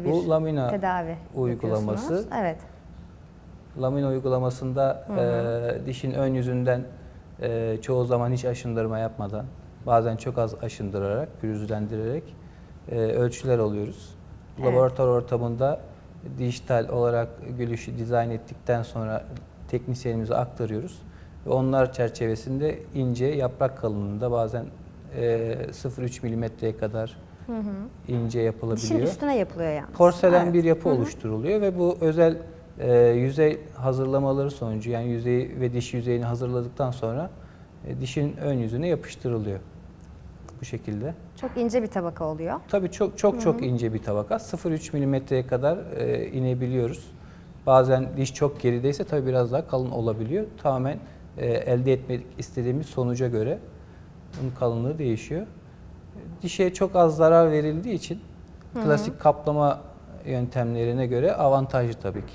birlikte bir Bu lamina tedavi uygulaması. Evet. Lamina uygulamasında e, dişin ön yüzünden e, çoğu zaman hiç aşındırma yapmadan, bazen çok az aşındırarak, pürüzlendirerek e, ölçüler alıyoruz. Evet. Laboratuvar ortamında dijital olarak gülüşü dizayn ettikten sonra teknisyenimize aktarıyoruz. Ve onlar çerçevesinde ince yaprak kalınlığında bazen e, 0,3 milimetreye kadar ince Dişin yapılabiliyor. üstüne yapılıyor yani. Porselen Evet. bir yapı oluşturuluyor ve bu özel e, yüzey hazırlamaları sonucu yani yüzeyi ve diş yüzeyini hazırladıktan sonra e, dişin ön yüzüne yapıştırılıyor. Bu şekilde. Çok ince bir tabaka oluyor. Tabii çok çok çok ince bir tabaka. 0,3 milimetreye kadar e, inebiliyoruz. Bazen diş çok gerideyse tabii biraz daha kalın olabiliyor. Tamamen e, elde etmek istediğimiz sonuca göre bunun kalınlığı değişiyor. Dişe çok az zarar verildiği için klasik kaplama yöntemlerine göre avantajlı tabii ki.